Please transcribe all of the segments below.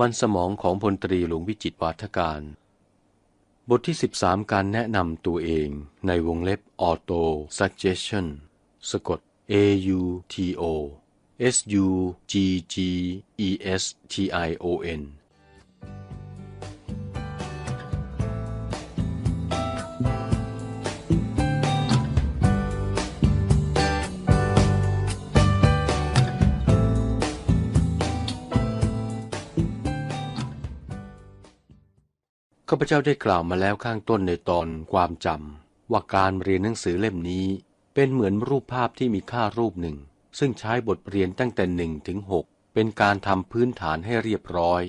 มันสมองของพลตรีหลวงวิจิตรวาทการ บทที่ 13 การแนะนำตัวเองในวงเล็บ auto suggestion สะกด a u t o s u g g e s t i o n าพเจ้าได้กล่าวมาแล้วข้างต้นในตอนความจำว่าการเรียนหนังสือเล่มนี้ เป็นเหมือนรูปภาพที่มีค่ารูปหนึ่ง ซึ่งใช้บทเรียนตั้งแต่หนึ่งถึงหกเป็นการทำพื้นฐานให้เรียบร้อย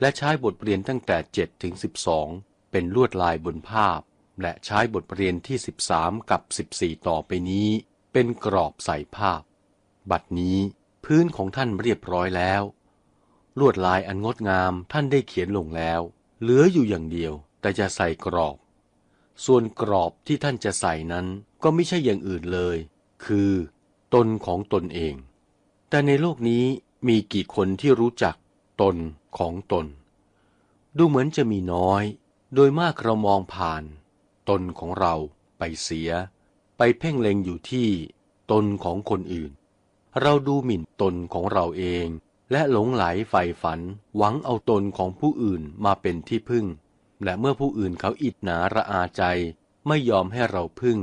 และใช้บทเรียนตั้งแต่เจ็ดถึงสิบสองเป็นลวดลายบนภาพ และใช้บทเรียนที่สิบสามกับสิบสี่ต่อไปนี้ เป็นกรอบใส่ภาพ บัดนี้พื้นของท่านเรียบร้อยแล้ว ลวดลายอันงดงามท่านได้เขียนลงแล้ว เหลืออยู่อย่างเดียว แต่จะใส่กรอบ ส่วนกรอบที่ท่านจะใส่นั้นก็ไม่ใช่อย่างอื่นเลย คือ ตนของตนเอง แต่ในโลกนี้มีกี่คนที่รู้จักตนของตน ดูเหมือนจะมีน้อย โดยมากเรามองผ่าน ตนของเราไปเสีย ไปเพ่งเล็งอยู่ที่ ตนของคนอื่น เราดูหมิ่นตนของเราเอง และหลงไหลใฝ่ฝัน หวังเอาตนของผู้อื่นมาเป็นที่พึ่ง และเมื่อผู้อื่นเขาอิดหนาระอาใจ ไม่ยอมให้เราพึ่ง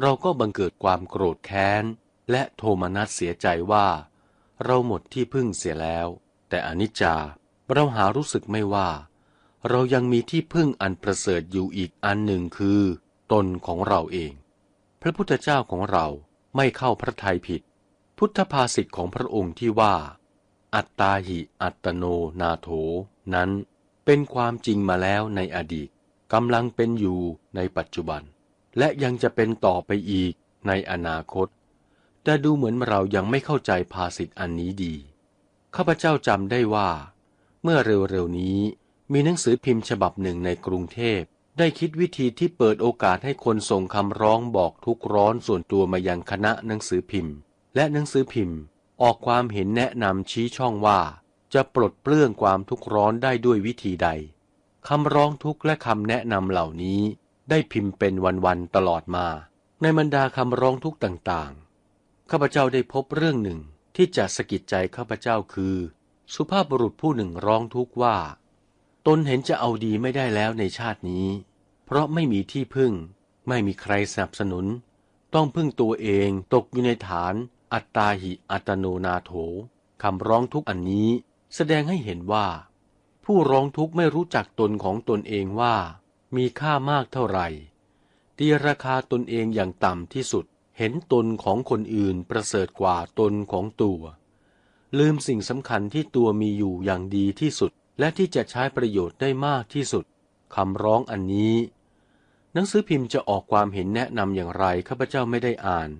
เราก็บังเกิดความโกรธแค้น และโทมนัสเสียใจว่า เราหมดที่พึ่งเสียแล้ว แต่อนิจจาเราหารู้สึกไม่ว่า เรายังมีที่พึ่งอันประเสริฐอยู่อีกอันหนึ่งคือ ตนของเราเอง พระพุทธเจ้าของเราไม่เข้าพระทัยผิด พุทธภาษิตของพระองค์ที่ว่า อัตตาหิอัตโนนาโถ นั้นเป็นความจริงมาแล้วในอดีตกำลังเป็นอยู่ในปัจจุบัน และยังจะเป็นต่อไปอีกในอนาคต แต่ดูเหมือนเรายังไม่เข้าใจภาษิตอันนี้ดี ข้าพเจ้าจำได้ว่า เมื่อเร็วๆนี้มีหนังสือพิมพ์ฉบับหนึ่งในกรุงเทพได้คิดวิธีที่เปิดโอกาสให้คนส่งคำร้องบอกทุกร้อนส่วนตัวมายังคณะหนังสือพิมพ์ และหนังสือพิมพ์ ออกความเห็นแนะนำชี้ช่องว่า จะปลดเปลื้องความทุกข์ร้อนได้ด้วยวิธีใดคำร้องทุกข์และคำแนะนำเหล่านี้ได้พิมพ์เป็นวันๆตลอดมา ในบรรดาคำร้องทุกข์ต่างๆ ข้าพเจ้าได้พบเรื่องหนึ่งที่จะสะกิดใจข้าพเจ้าคือ สุภาพบุรุษผู้หนึ่งร้องทุกข์ว่า ตนเห็นจะเอาดีไม่ได้แล้วในชาตินี้ เพราะไม่มีที่พึ่ง ไม่มีใครสนับสนุน ต้องพึ่งตัวเองตกอยู่ในฐาน อัตตาหิอัตโนนาโถคำร้องทุกข์อันนี้แสดงให้เห็นว่า ผู้ร้องทุกข์ไม่รู้จักตนของตนเองว่า มีค่ามากเท่าไหร่ตีราคาตนเองอย่างต่ำที่สุดเห็นตนของคนอื่นประเสริฐกว่าตนของตัว ลืมสิ่งสำคัญที่ตัวมีอยู่อย่างดีที่สุด และที่จะใช้ประโยชน์ได้มากที่สุดคำร้องอันนี้ หนังสือพิมพ์จะออกความเห็นแนะนำอย่างไรข้าพเจ้าไม่ได้อ่าน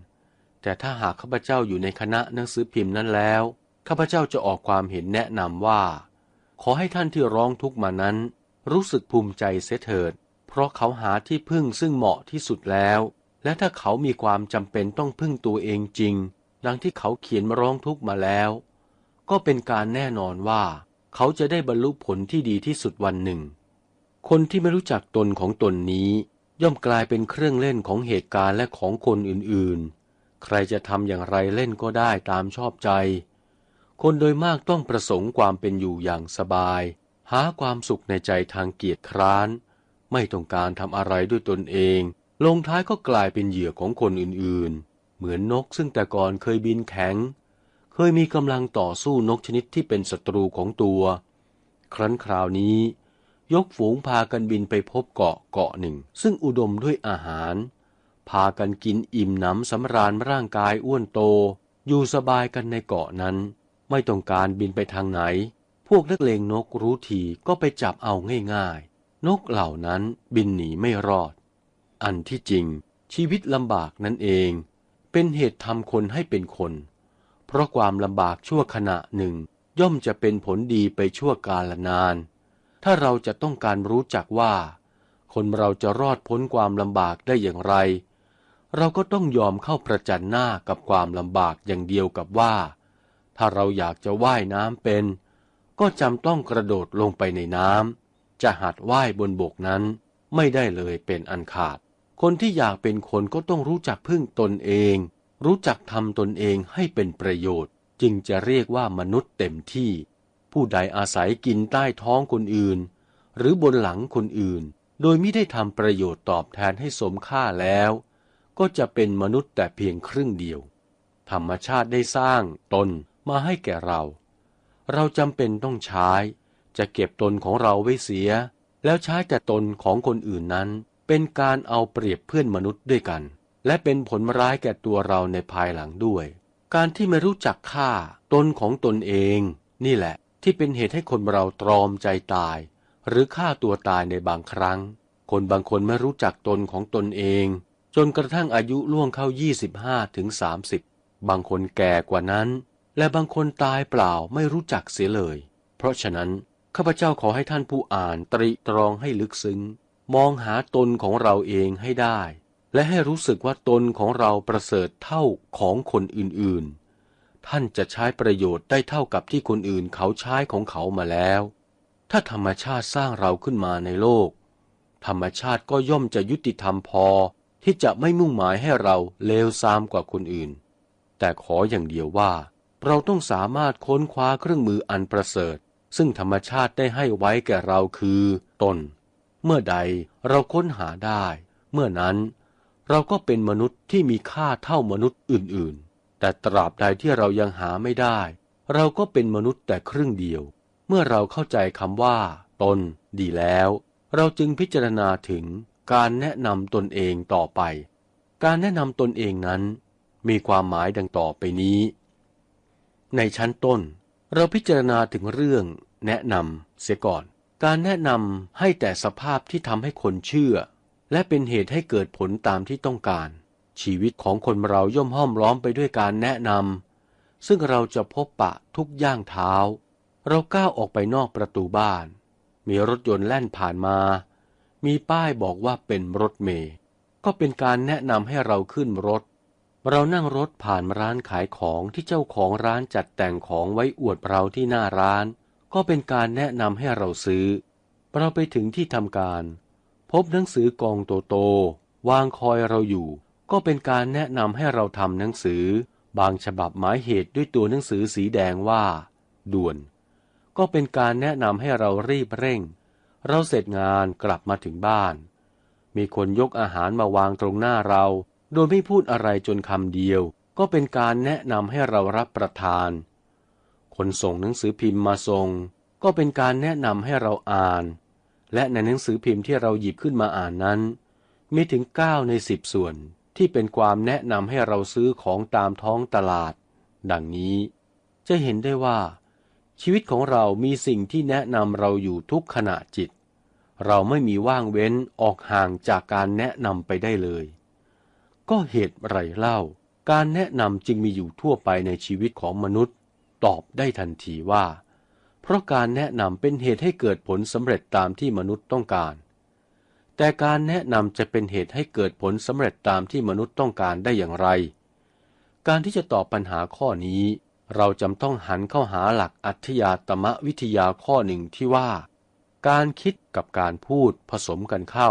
แต่ถ้าหากข้าพเจ้าอยู่ในคณะหนังสือพิมพ์นั้นแล้ว ข้าพเจ้าจะออกความเห็นแนะนำว่า ขอให้ท่านที่ร้องทุกข์มานั้น รู้สึกภูมิใจเสียเถิด เพราะเขาหาที่พึ่งซึ่งเหมาะที่สุดแล้ว และถ้าเขามีความจำเป็นต้องพึ่งตัวเองจริง ดังที่เขาเขียนมาร้องทุกข์มาแล้ว ก็เป็นการแน่นอนว่า เขาจะได้บรรลุผลที่ดีที่สุดวันหนึ่ง คนที่ไม่รู้จักตนของตนนี้ ย่อมกลายเป็นเครื่องเล่นของเหตุการณ์และของคนอื่นๆ ใครจะทำอย่างไรเล่นก็ได้ตามชอบใจ คนโดยมากต้องประสงค์ความเป็นอยู่อย่างสบาย หาความสุขในใจทางเกียรติคร้าน ไม่ต้องการทำอะไรด้วยตนเอง ลงท้ายก็กลายเป็นเหยื่อของคนอื่นๆ เหมือนนกซึ่งแต่ก่อนเคยบินแข็ง เคยมีกำลังต่อสู้นกชนิดที่เป็นศัตรูของตัว ครั้นคราวนี้ ยกฝูงพากันบินไปพบเกาะเกาะหนึ่ง ซึ่งอุดมด้วยอาหาร พากันกินอิ่มหนำสำราญร่างกายอ้วนโต อยู่สบายกันในเกาะนั้น ไม่ต้องการบินไปทางไหน พวกนักเลงนกรู้ทีก็ไปจับเอาง่ายๆ นกเหล่านั้นบินหนีไม่รอด อันที่จริงชีวิตลำบากนั่นเอง เป็นเหตุทำคนให้เป็นคน เพราะความลำบากชั่วขณะหนึ่ง ย่อมจะเป็นผลดีไปชั่วกาลนาน ถ้าเราจะต้องการรู้จักว่า คนเราจะรอดพ้นความลำบากได้อย่างไร เราก็ต้องยอมเข้าประจันหน้ากับความลำบากอย่างเดียวกับว่า ถ้าเราอยากจะว่ายน้ำเป็น ก็จำต้องกระโดดลงไปในน้ำจะหัดว่ายบนบกนั้นไม่ได้เลยเป็นอันขาด คนที่อยากเป็นคนก็ต้องรู้จักพึ่งตนเอง รู้จักทำตนเองให้เป็นประโยชน์ จึงจะเรียกว่ามนุษย์เต็มที่ ผู้ใดอาศัยกินใต้ท้องคนอื่น หรือบนหลังคนอื่น โดยไม่ได้ทำประโยชน์ตอบแทนให้สมค่าแล้ว ก็จะเป็นมนุษย์แต่เพียงครึ่งเดียว ธรรมชาติได้สร้างตนมาให้แก่เรา เราจำเป็นต้องใช้ จะเก็บตนของเราไว้เสีย แล้วใช้แต่ตนของคนอื่นนั้น เป็นการเอาเปรียบเพื่อนมนุษย์ด้วยกัน และเป็นผลร้ายแก่ตัวเราในภายหลังด้วย การที่ไม่รู้จักค่าตนของตนเอง นี่แหละ ที่เป็นเหตุให้คนเราตรอมใจตาย หรือฆ่าตัวตายในบางครั้ง คนบางคนไม่รู้จักตนของตนเอง จนกระทั่งอายุล่วงเข้า 25ถึง30 บางคนแก่กว่านั้น และบางคนตายเปล่าไม่รู้จักเสียเลย เพราะฉะนั้น ข้าพเจ้าขอให้ท่านผู้อ่านตรีตรองให้ลึกซึ้ง มองหาตนของเราเองให้ได้ และให้รู้สึกว่าตนของเราประเสริฐเท่าของคนอื่นๆ ท่านจะใช้ประโยชน์ได้เท่ากับที่คนอื่นเขาใช้ของเขามาแล้ว ถ้าธรรมชาติสร้างเราขึ้นมาในโลก ธรรมชาติก็ย่อมจะยุติธรรมพอ ที่จะไม่มุ่งหมายให้เราเลวทรามกว่าคนอื่น แต่ขออย่างเดียวว่า เราต้องสามารถค้นคว้าเครื่องมืออันประเสริฐ ซึ่งธรรมชาติได้ให้ไว้แก่เราคือตน เมื่อใดเราค้นหาได้ เมื่อนั้น เราก็เป็นมนุษย์ที่มีค่าเท่ามนุษย์อื่นๆ แต่ตราบใดที่เรายังหาไม่ได้ เราก็เป็นมนุษย์แต่ครึ่งเดียว เมื่อเราเข้าใจคำว่า ตน ดีแล้ว เราจึงพิจารณาถึง การแนะนำตนเองต่อไป การแนะนำตนเองนั้น มีความหมายดังต่อไปนี้ ในชั้นต้น เราพิจารณาถึงเรื่อง แนะนำเสียก่อน การแนะนำให้แต่สภาพที่ทำให้คนเชื่อ และเป็นเหตุให้เกิดผลตามที่ต้องการ ชีวิตของคนเราย่อมห้อมล้อมไปด้วยการแนะนำซึ่งเราจะพบปะทุกย่างเท้า เราก้าวออกไปนอกประตูบ้าน มีรถยนต์แล่นผ่านมา มีป้ายบอกว่าเป็นรถเมย์ก็เป็นการแนะนำให้เราขึ้นรถ เรานั่งรถผ่านร้านขายของที่เจ้าของร้านจัดแต่งของไว้อวดเราที่หน้าร้าน ก็เป็นการแนะนำให้เราซื้อ เราไปถึงที่ทำการ พบหนังสือกองโตๆวางคอยเราอยู่ ก็เป็นการแนะนำให้เราทำหนังสือ บางฉบับหมายเหตุด้วยตัวหนังสือสีแดงว่า ด่วน ก็เป็นการแนะนำให้เรารีบเร่ง เราเสร็จงานกลับมาถึงบ้าน มีคนยกอาหารมาวางตรงหน้าเรา โดยไม่พูดอะไรจนคำเดียว ก็เป็นการแนะนำให้เรารับประทาน คนส่งหนังสือพิมพ์มาส่ง ก็เป็นการแนะนำให้เราอ่าน และในหนังสือพิมพ์ที่เราหยิบขึ้นมาอ่านนั้น มีถึงเก้าในสิบส่วนที่เป็นความแนะนำให้เราซื้อของตามท้องตลาด ดังนี้ จะเห็นได้ว่า ชีวิตของเรามีสิ่งที่แนะนำเราอยู่ทุกขณะจิต เราไม่มีว่างเว้นออกห่างจากการแนะนำไปได้เลย ก็เหตุไรเล่า การแนะนำจึงมีอยู่ทั่วไปในชีวิตของมนุษย์ ตอบได้ทันทีว่า เพราะการแนะนำเป็นเหตุให้เกิดผลสำเร็จตามที่มนุษย์ต้องการ แต่การแนะนำจะเป็นเหตุให้เกิดผลสำเร็จตามที่มนุษย์ต้องการได้อย่างไร การที่จะตอบปัญหาข้อนี้ เราจำต้องหันเข้าหาหลักอัธยาตมวิทยาข้อหนึ่งที่ว่า การคิดกับการพูดผสมกันเข้า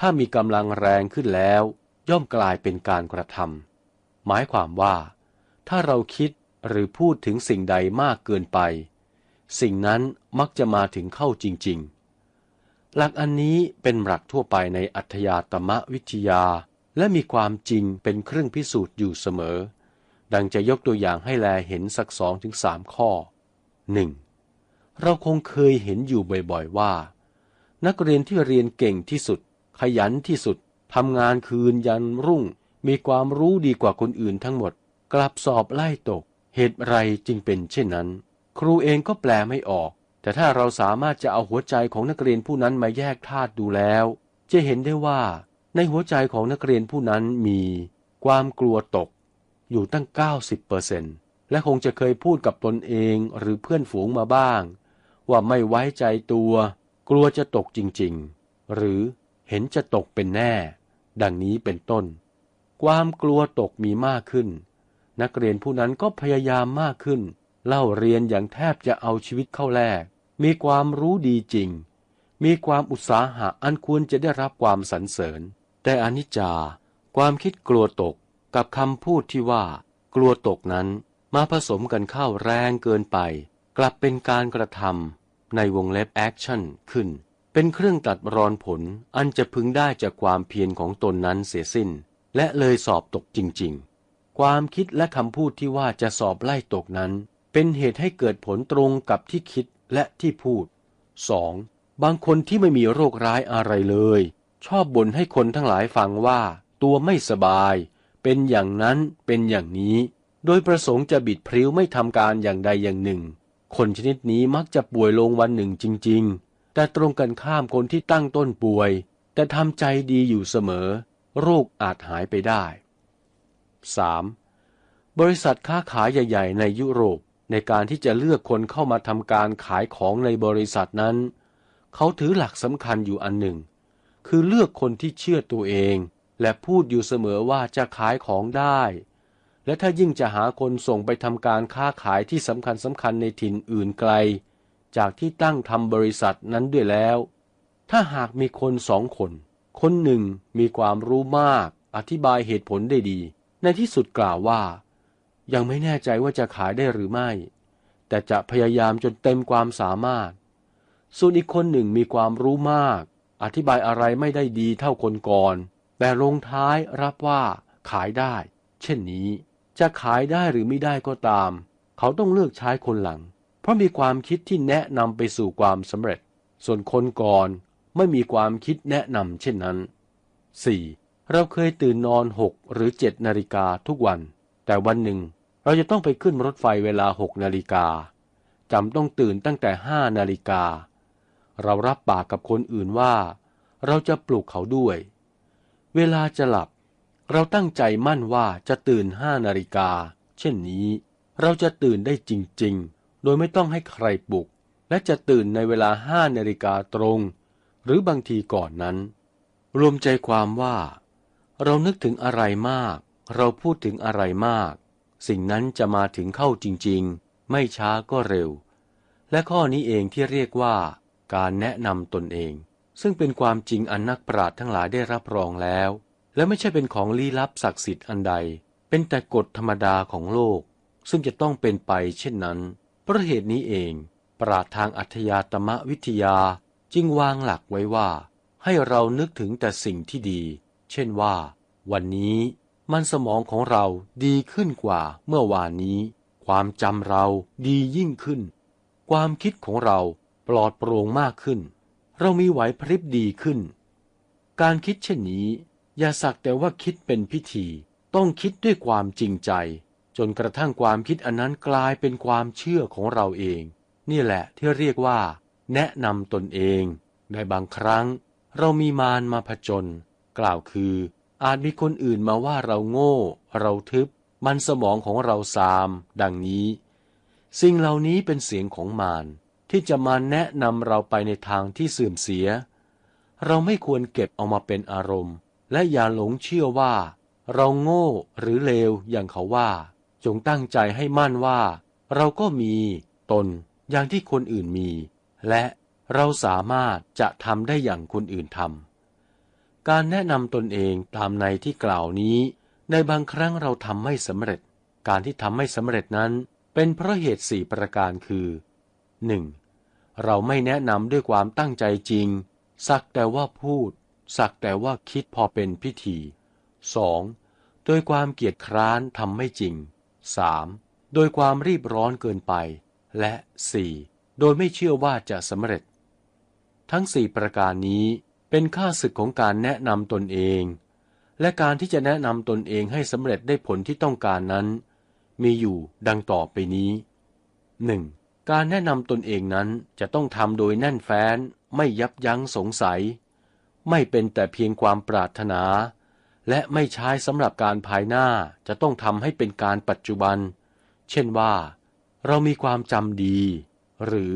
ถ้ามีกำลังแรงขึ้นแล้ว ย่อมกลายเป็นการกระทำหมายความว่า ถ้าเราคิดหรือพูดถึงสิ่งใดมากเกินไป สิ่งนั้นมักจะมาถึงเข้าจริง ๆ หลักอันนี้เป็นหลักทั่วไปในอัธยาตมวิทยา และมีความจริงเป็นเครื่องพิสูจน์อยู่เสมอ ดังจะยกตัวอย่างให้แลเห็นสักสองถึงสามข้อ 1. เราคงเคยเห็นอยู่บ่อยๆว่า นักเรียนที่เรียนเก่งที่สุด ขยันที่สุดทำงานคืนยันรุ่ง มีความรู้ดีกว่าคนอื่นทั้งหมด กลับสอบไล่ตก เหตุไรจึงเป็นเช่นนั้น ครูเองก็แปลไม่ออก แต่ถ้าเราสามารถจะเอาหัวใจของนักเรียนผู้นั้นมาแยกธาตุดูแล้ว จะเห็นได้ว่า ในหัวใจของนักเรียนผู้นั้นมี ความกลัวตก อยู่ตั้ง 90%เปอร์เซ็นต์และคงจะเคยพูดกับตนเองหรือเพื่อนฝูงมาบ้าง ว่าไม่ไว้ใจตัว กลัวจะตกจริงๆ หรือเห็นจะตกเป็นแน่ ดังนี้เป็นต้น ความกลัวตกมีมากขึ้น นักเรียนผู้นั้นก็พยายามมากขึ้น เล่าเรียนอย่างแทบจะเอาชีวิตเข้าแลกมีความรู้ดีจริง มีความอุตสาหะอันควรจะได้รับความสรรเสริญ แต่อนิจจา ความคิดกลัวตกกับคำพูดที่ว่า กลัวตกนั้นมาผสมกันเข้าแรงเกินไป กลับเป็นการกระทำในวงเล็บแอคชั่นขึ้น เป็นเครื่องตัดรอนผลอันจะพึงได้จากความเพียรของตนนั้นเสียสิ้น และเลยสอบตกจริง ๆ ความคิดและคำพูดที่ว่าจะสอบไล่ตกนั้น เป็นเหตุให้เกิดผลตรงกับที่คิดและที่พูด 2. บางคนที่ไม่มีโรคร้ายอะไรเลย ชอบบ่นให้คนทั้งหลายฟังว่า ตัวไม่สบาย เป็นอย่างนั้นเป็นอย่างนี้ โดยประสงค์จะบิดพริ้วไม่ทำการอย่างใดอย่างหนึ่ง คนชนิดนี้มักจะป่วยลงวันหนึ่งจริง ๆ แต่ตรงกันข้ามคนที่ตั้งต้นป่วย แต่ทำใจดีอยู่เสมอ โรคอาจหายไปได้ 3. บริษัทค้าขายใหญ่ ๆ ในยุโรปในการที่จะเลือกคนเข้ามาทำการขายของในบริษัทนั้น เขาถือหลักสำคัญอยู่อันหนึ่ง คือเลือกคนที่เชื่อตัวเอง และพูดอยู่เสมอว่าจะขายของได้ และถ้ายิ่งจะหาคนส่งไปทำการค้าขายที่สำคัญสำคัญในถิ่นอื่นไกล จากที่ตั้งทำบริษัทนั้นด้วยแล้ว ถ้าหากมีคนสองคน คนหนึ่งมีความรู้มาก อธิบายเหตุผลได้ดี ในที่สุดกล่าวว่า ยังไม่แน่ใจว่าจะขายได้หรือไม่ แต่จะพยายามจนเต็มความสามารถ ส่วนอีกคนหนึ่งมีความรู้มาก อธิบายอะไรไม่ได้ดีเท่าคนก่อน แต่ลงท้ายรับว่าขายได้ เช่นนี้ จะขายได้หรือไม่ได้ก็ตาม เขาต้องเลือกใช้คนหลัง เพราะมีความคิดที่แนะนำไปสู่ความสำเร็จ ส่วนคนก่อนไม่มีความคิดแนะนำเช่นนั้น 4. เราเคยตื่นนอนหกหรือเจ็ดนาฬิกาทุกวัน แต่วันหนึ่ง เราจะต้องไปขึ้นรถไฟเวลาหกนาฬิกาจำต้องตื่นตั้งแต่ห้านาฬิกา เรารับปากกับคนอื่นว่า เราจะปลุกเขาด้วย เวลาจะหลับ เราตั้งใจมั่นว่าจะตื่นห้านาฬิกา เช่นนี้ เราจะตื่นได้จริง ๆ โดยไม่ต้องให้ใครปลุก และจะตื่นในเวลาห้านาฬิกาตรง หรือบางทีก่อนนั้น รวมใจความว่า เรานึกถึงอะไรมาก เราพูดถึงอะไรมาก สิ่งนั้นจะมาถึงเข้าจริง ๆ ไม่ช้าก็เร็ว และข้อนี้เองที่เรียกว่า การแนะนำตนเอง ซึ่งเป็นความจริงอันนักปราชญ์ทั้งหลายได้รับรองแล้ว และไม่ใช่เป็นของลี้ลับศักดิ์สิทธิ์อันใด เป็นแต่กฎธรรมดาของโลก ซึ่งจะต้องเป็นไปเช่นนั้น เพราะเหตุนี้เอง ปราทางอัธยาตมวิทยาจึงวางหลักไว้ว่า ให้เรานึกถึงแต่สิ่งที่ดี เช่นว่า วันนี้มันสมองของเราดีขึ้นกว่าเมื่อวานนี้ ความจำเราดียิ่งขึ้น ความคิดของเราปลอดโปร่งมากขึ้น เรามีไหวพริบดีขึ้น การคิดเช่นนี้ อย่าสักแต่ว่าคิดเป็นพิธี ต้องคิดด้วยความจริงใจ จนกระทั่งความคิดอันนั้นกลายเป็นความเชื่อของเราเอง นี่แหละที่เรียกว่า แนะนำตนเอง ในบางครั้ง เรามีมารมาผจญกล่าวคือ อาจมีคนอื่นมาว่าเราโง่ เราทึบ มันสมองของเราซาม ดังนี้ สิ่งเหล่านี้เป็นเสียงของมารที่จะมาแนะนำเราไปในทางที่เสื่อมเสีย เราไม่ควรเก็บเอามาเป็นอารมณ์ และอย่าหลงเชื่อว่า เราโง่หรือเลวอย่างเขาว่า จงตั้งใจให้มั่นว่า เราก็มีตนอย่างที่คนอื่นมี และเราสามารถจะทำได้อย่างคนอื่นทำการแนะนำตนเองตามในที่กล่าวนี้ ในบางครั้งเราทำไม่สำเร็จ การที่ทำไม่สำเร็จนั้น เป็นเพราะเหตุสี่ประการคือ 1. เราไม่แนะนำด้วยความตั้งใจจริง สักแต่ว่าพูด สักแต่ว่าคิดพอเป็นพิธี 2. โดยความเกียจคร้านทำไม่จริง 3. โดยความรีบร้อนเกินไป และ 4. โดยไม่เชื่อว่าจะสำเร็จ ทั้งสี่ประการนี้เป็นค่าศึกของการแนะนำตนเอง และการที่จะแนะนำตนเองให้สำเร็จได้ผลที่ต้องการนั้น มีอยู่ดังต่อไปนี้ 1. การแนะนำตนเองนั้นจะต้องทำโดยแน่นแฟ้น ไม่ยับยั้งสงสัย ไม่เป็นแต่เพียงความปรารถนา และไม่ใช้สำหรับการภายหน้าจะต้องทำให้เป็นการปัจจุบัน เช่นว่า เรามีความจำดี หรือ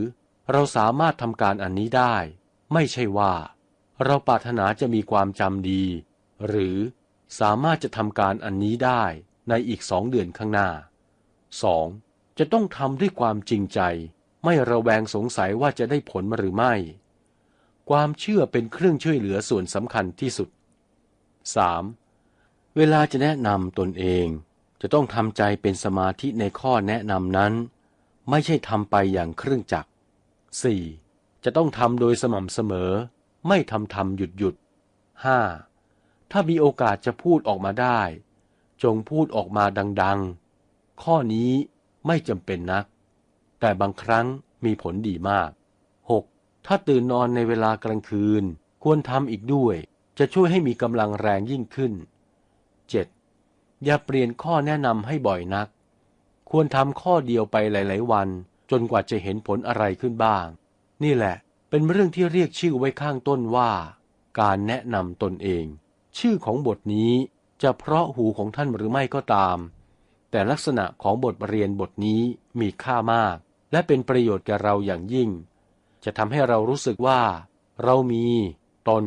เราสามารถทำการอันนี้ได้ ไม่ใช่ว่า เราปรารถนาจะมีความจำดี หรือสามารถจะทำการอันนี้ได้ในอีกสองเดือนข้างหน้า 2. จะต้องทำด้วยความจริงใจ ไม่ระแวงสงสัยว่าจะได้ผลหรือไม่ ความเชื่อเป็นเครื่องช่วยเหลือส่วนสำคัญที่สุด 3. เวลาจะแนะนำตนเอง จะต้องทำใจเป็นสมาธิในข้อแนะนำนั้น ไม่ใช่ทำไปอย่างเครื่องจักร 4. จะต้องทำโดยสม่ำเสมอ ไม่ทำทำหยุดหยุด 5. ถ้ามีโอกาสจะพูดออกมาได้ จงพูดออกมาดัง ๆ ข้อนี้ไม่จำเป็นนัก แต่บางครั้งมีผลดีมาก ถ้าตื่นนอนในเวลากลางคืน ควรทำอีกด้วย จะช่วยให้มีกำลังแรงยิ่งขึ้น 7. อย่าเปลี่ยนข้อแนะนำให้บ่อยนัก ควรทำข้อเดียวไปหลาย ๆ วัน จนกว่าจะเห็นผลอะไรขึ้นบ้าง นี่แหละ เป็นเรื่องที่เรียกชื่อไว้ข้างต้นว่า การแนะนำตนเอง ชื่อของบทนี้จะเพราะหูของท่านหรือไม่ก็ตาม แต่ลักษณะของบทเรียนบทนี้มีค่ามาก และเป็นประโยชน์แก่เราอย่างยิ่ง จะทำให้เรารู้สึกว่า เรามีตน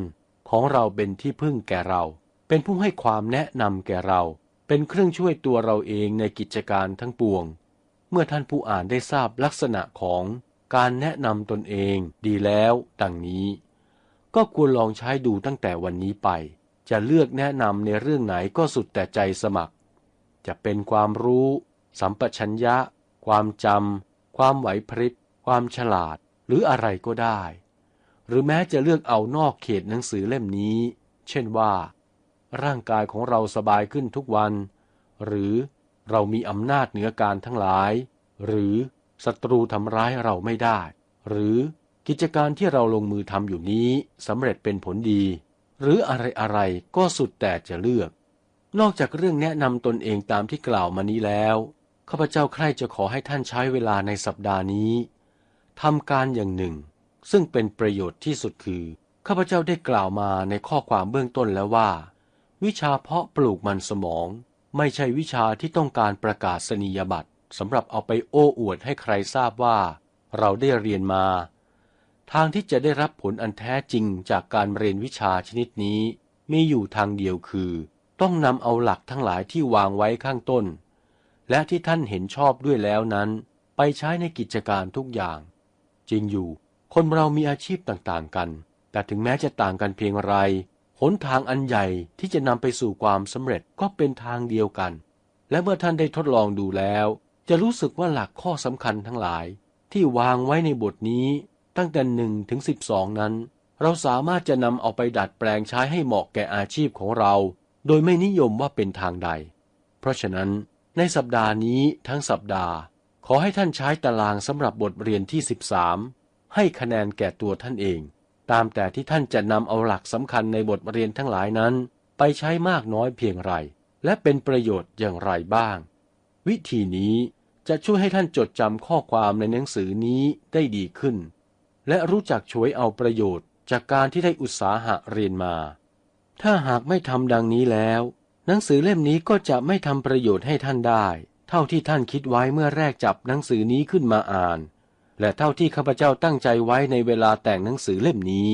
ของเราเป็นที่พึ่งแก่เรา เป็นผู้ให้ความแนะนำแก่เรา เป็นเครื่องช่วยตัวเราเองในกิจการทั้งปวง เมื่อท่านผู้อ่านได้ทราบลักษณะของการแนะนำตนเองดีแล้ว ดังนี้ ก็ควรลองใช้ดูตั้งแต่วันนี้ไป จะเลือกแนะนำในเรื่องไหนก็สุดแต่ใจสมัคร จะเป็นความรู้ สัมปชัญญะ ความจำความไหวพริบ ความฉลาด หรืออะไรก็ได้ หรือแม้จะเลือกเอานอกเขตหนังสือเล่มนี้ เช่นว่า ร่างกายของเราสบายขึ้นทุกวัน หรือเรามีอำนาจเหนือการทั้งหลาย หรือศัตรูทำร้ายเราไม่ได้ หรือกิจการที่เราลงมือทำอยู่นี้สำเร็จเป็นผลดี หรืออะไรอะไรก็สุดแต่จะเลือก นอกจากเรื่องแนะนำตนเองตามที่กล่าวมานี้แล้วข้าพเจ้าใคร่จะขอให้ท่านใช้เวลาในสัปดาห์นี้ ทำการอย่างหนึ่ง ซึ่งเป็นประโยชน์ที่สุดคือ ข้าพเจ้าได้กล่าวมาในข้อความเบื้องต้นแล้วว่า วิชาเพาะปลูกมันสมอง ไม่ใช่วิชาที่ต้องการประกาศนียบัตรสำหรับเอาไปโอ้อวดให้ใครทราบว่า เราได้เรียนมา ทางที่จะได้รับผลอันแท้จริงจากการเรียนวิชาชนิดนี้ มีอยู่ทางเดียวคือ ต้องนำเอาหลักทั้งหลายที่วางไว้ข้างต้น และที่ท่านเห็นชอบด้วยแล้วนั้น ไปใช้ในกิจการทุกอย่าง จริงอยู่ คนเรามีอาชีพต่างๆกัน แต่ถึงแม้จะต่างกันเพียงไร หนทางอันใหญ่ที่จะนำไปสู่ความสำเร็จก็เป็นทางเดียวกัน และเมื่อท่านได้ทดลองดูแล้ว จะรู้สึกว่าหลักข้อสำคัญทั้งหลาย ที่วางไว้ในบทนี้ ตั้งแต่หนึ่งถึงสิบสองนั้น เราสามารถจะนำเอาไปดัดแปลงใช้ให้เหมาะแก่อาชีพของเรา โดยไม่นิยมว่าเป็นทางใด เพราะฉะนั้นในสัปดาห์นี้ทั้งสัปดาห์ ขอให้ท่านใช้ตารางสำหรับบทเรียนที่ 13 ให้คะแนนแก่ตัวท่านเอง ตามแต่ที่ท่านจะนำเอาหลักสำคัญในบทเรียนทั้งหลายนั้น ไปใช้มากน้อยเพียงไร และเป็นประโยชน์อย่างไรบ้าง วิธีนี้จะช่วยให้ท่านจดจำข้อความในหนังสือนี้ได้ดีขึ้น และรู้จักช่วยเอาประโยชน์จากการที่ได้อุตสาหะเรียนมา ถ้าหากไม่ทำดังนี้แล้ว หนังสือเล่มนี้ก็จะไม่ทำประโยชน์ให้ท่านได้ เท่าที่ท่านคิดไว้เมื่อแรกจับหนังสือนี้ขึ้นมาอ่าน และเท่าที่ข้าพเจ้าตั้งใจไว้ในเวลาแต่งหนังสือเล่มนี้